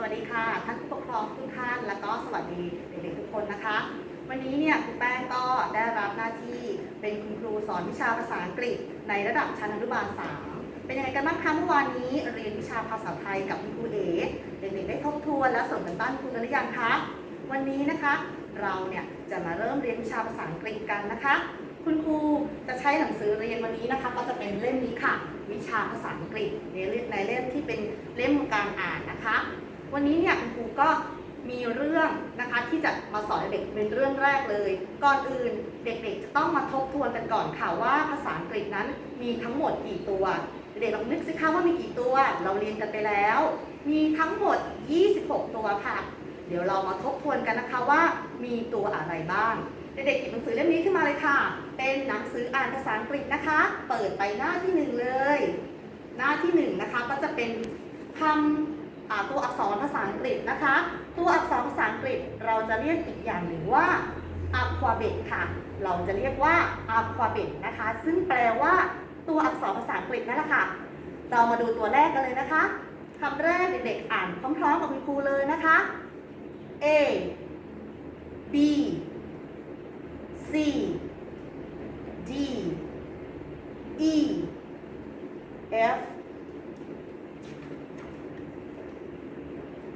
สวัสดีค่ะท่านผู้ปกครองทุกท่านแล้วก็สวัสดีเด็กๆทุกคนนะคะ วันนี้เนี่ยครูแป้งก็ได้รับหน้าที่เป็นคุณครูสอนวิชาภาษาอังกฤษ ในระดับชั้นอนุบาล 3 เป็นยังไงกันบ้างคะเมื่อวานนี้เรียนวิชาภาษาไทยกับคุณครูเอ๋เด็กๆได้ทบทวนและส่งกันบ้านคุณหรือยังคะวันนี้นะคะเราเนี่ยจะมาเริ่มเรียนวิชาภาษาอังกฤษกันนะคะ คุณครูจะใช้หนังสือเรียนวันนี้นะคะ ก็จะเป็นเล่มนี้ค่ะ วิชาภาษาอังกฤษในเล่มในเล่มที่เป็นเล่มการอ่านนะคะ วันนี้เนี่ยคุณครูก็มีเรื่องนะคะที่จะมาสอนเด็กเป็นเรื่องแรกเลย ก่อนอื่นเด็กๆ จะต้องมาทบทวนกันก่อนค่ะว่าภาษาอังกฤษนั้นมีทั้งหมดกี่ตัว เด็กๆลองนึกสิคะว่ามีกี่ตัว เราเรียนกันไปแล้ว มีทั้งหมด 26 ตัวค่ะ เดี๋ยวเรามาทบทวนกันนะคะว่ามีตัวอะไรบ้าง เด็กๆหยิบหนังสือเล่มนี้ขึ้นมาเลยค่ะ เป็นหนังสืออ่านภาษาอังกฤษนะคะ เปิดไปหน้าที่หนึ่งเลย หน้าที่หนึ่งนะคะก็จะเป็นคำ ตัวอักษรภาษาอังกฤษนะคะ ตัวอักษรภาษาอังกฤษเราจะเรียกอีกอย่างหนึ่งว่า alphabet ค่ะ เราจะเรียกว่า alphabet นะคะ ซึ่งแปลว่าตัวอักษรภาษาอังกฤษนั่นแหละค่ะ เรามาดูตัวแรกกันเลยนะคะคำแรกเด็กๆอ่านพร้อมๆกับคุณครูเลยนะคะ A B C D E F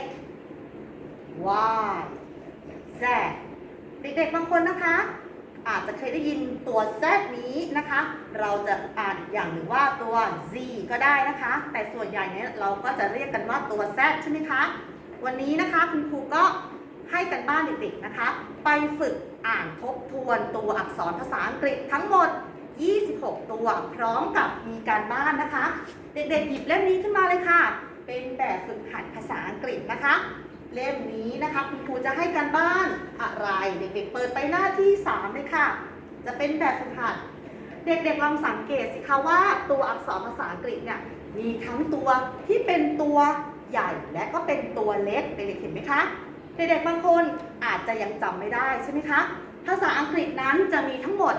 X Y Z เด็กๆบางคนนะคะ อาจจะเคยได้ยินตัว Z นี้นะคะ เราจะอ่านอย่างหนึ่งว่าตัว Z ก็ได้นะคะ แต่ส่วนใหญ่เนี่ยเราก็จะเรียกกันว่าตัว Z ใช่ไหมคะ วันนี้นะคะคุณครูก็ให้กันบ้านเด็กๆนะคะ ไปฝึกอ่านทบทวนตัวอักษรภาษาอังกฤษทั้งหมด 26 ตัวพร้อมกับมีการบ้านนะคะ เด็กๆหยิบเล่มนี้ขึ้นมาเลยค่ะ เป็นแบบฝึกหัดภาษาอังกฤษนะคะ เล่มนี้นะคะ คุณครูจะให้การบ้านอะไร เด็กๆ เปิดไปหน้าที่3เลยค่ะ จะเป็นแบบฝึกหัด เด็กๆลองสังเกตสิคะว่าตัวอักษรภาษาอังกฤษเนี่ยมีทั้งตัวที่เป็นตัวใหญ่และก็เป็นตัวเล็กเด็กๆเห็นไหมคะ เด็กๆบางคนอาจจะยังจำไม่ได้ใช่ไหมคะ ภาษาอังกฤษนั้นจะมีทั้งหมด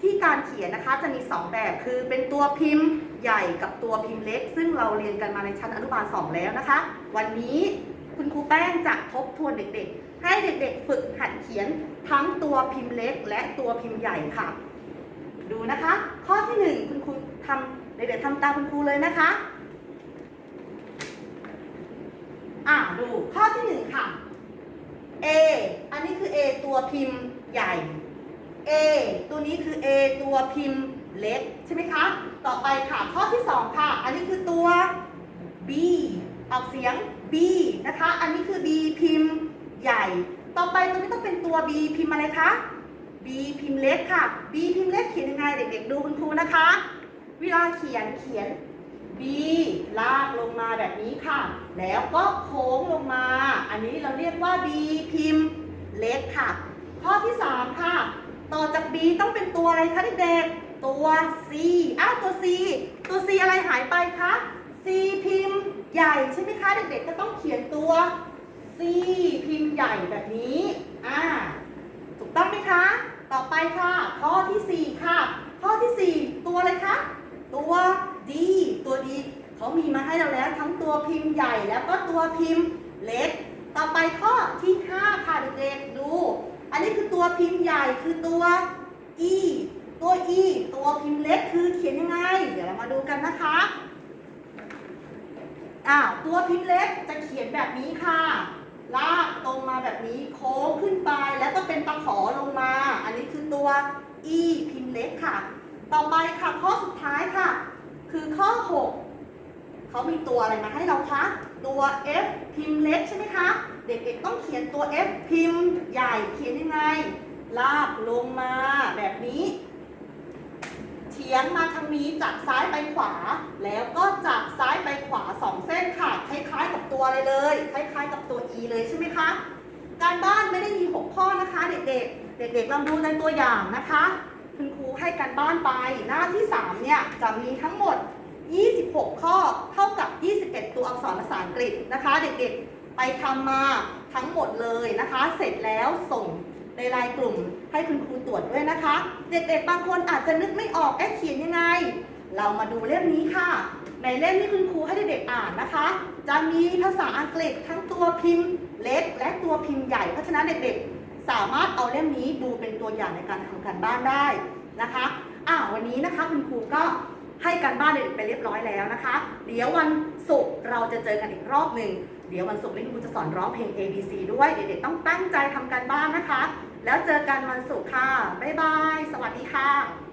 ที่การเขียนนะคะจะมี 2 แบบคือเป็นตัวพิมพ์ใหญ่กับตัวพิมพ์เล็ก ซึ่งเราเรียนกันมาในชั้นอนุบาล 2 แล้วนะคะ วันนี้คุณครูแป้งจะทบทวนเด็กๆ ให้เด็กๆ ฝึกหัดเขียนทั้งตัวพิมพ์เล็ก และตัวพิมพ์ใหญ่ค่ะ ดูนะคะ ข้อที่หนึ่งคุณครูทำเด็กๆทำตามคุณครูเลยนะคะอ่าดูข้อที่หนึ่งค่ะ A อันนี้คือ A ตัวพิมพ์ใหญ่ A ตัวนี้คือ A ตัวพิมพ์เล็กใช่ไหมคะ ต่อไปค่ะข้อที่สองค่ะ อันนี้คือตัว B ออกเสียง B นะคะ อันนี้คือ B พิมพ์ใหญ่ ต่อไปตัวนี้ต้องเป็นตัว B พิมพ์อะไรคะ B พิมพ์เล็กค่ะ B พิมพ์เล็กเขียนยังไงเด็กๆดูคุณครูนะคะ เวลาเขียนเขียน B ลากลงมาแบบนี้ค่ะ แล้วก็โค้งลงมา อันนี้เราเรียกว่า B พิมพ์เล็กค่ะ ข้อที่ 3 ค่ะ B ต้องเป็นตัวอะไรคะเด็กๆ ตัว C อ้าวตัว C ตัว C อะไรหายไปคะ C พิมพ์ใหญ่ใช่ไหมคะเด็กๆ ก็ต้องเขียนตัว C พิมพ์ใหญ่แบบนี้ อ่า ถูกต้องไหมคะ ต่อไปค่ะ ข้อทีสี่4 ค่ะ ข้อทีสี่ 4 ตัวอะไรคะ ตัว D ตัว D เขามีมาให้เราแล้วทั้งตัวพิมพ์ใหญ่แล้วก็ตัวพิมพ์เล็ก ต่อไปข้อที่ 5 ค่ะเด็กๆ ดู อันนี้คือตัวพิมพ์ใหญ่คือตัว E ตัว E ตัวพิมพ์เล็กคือเขียนยังไง เดี๋ยวเรามาดูกันนะคะอ่าตัวพิมพ์เล็กจะเขียนแบบนี้ค่ะ ลากตรงมาแบบนี้โค้งขึ้นไปแล้วก็เป็นตะขอลงมา อันนี้คือตัว E พิมพ์เล็กค่ะ ต่อไปค่ะข้อสุดท้ายค่ะ คือข้อ 6 เขามีตัวอะไรมาให้เราคะตัว F พิมพ์เล็กใช่ไหมคะ เด็กๆต้องเขียนตัว F พิมพ์ใหญ่เขียนยังไง ลากลงมาแบบนี้ T ขียนมาทางนี้จากซ้ายไปขวา แล้วก็จากซ้ายไปขวาสองเส้นค่ะคล้ายๆกับตัวอะไรเลย คล้ายๆกับตัว E เลยใช่ไหมคะ การบ้านไม่ได้มี6ข้อนะคะ เด็กๆ เด็กๆลองดูในตัวอย่างนะคะ คุณครูให้การบ้านไปหน้าที่ 3 เนี่ยจะมีทั้งหมด 26 ข้อเท่ากับ 21 ตัวอักษรภาษาอังกฤษนะคะ เด็กๆไปทำมาทั้งหมดเลยนะคะ เสร็จแล้วส่ง ในไลน์กลุ่มให้คุณครูตรวจด้วยนะคะ เด็กๆบางคนอาจจะนึกไม่ออกเอ๊ะเขียนยังไง เรามาดูเล่มนี้ค่ะ ในเล่มที่คุณครูให้เด็กๆอ่านนะคะ จะมีภาษาอังกฤษทั้งตัวพิมพ์เล็ก และตัวพิมพ์ใหญ่ เพราะฉะนั้นเด็กๆ สามารถเอาเล่มนี้ดูเป็นตัวอย่างในการทำการบ้านได้นะคะอ่าวันนี้นะคะคุณครูก็ให้การบ้านเด็กๆไปเรียบร้อยแล้วนะคะ เดี๋ยววันศุกร์เราจะเจอกันอีกรอบหนึ่ง เดี๋ยววันศุกร์นี้คุณครูจะสอนร้องเพลง A B C ด้วย เด็กๆต้องตั้งใจทำการบ้านนะคะ แล้วเจอกันวันศุกร์ค่ะ บ๊ายบาย สวัสดีค่ะ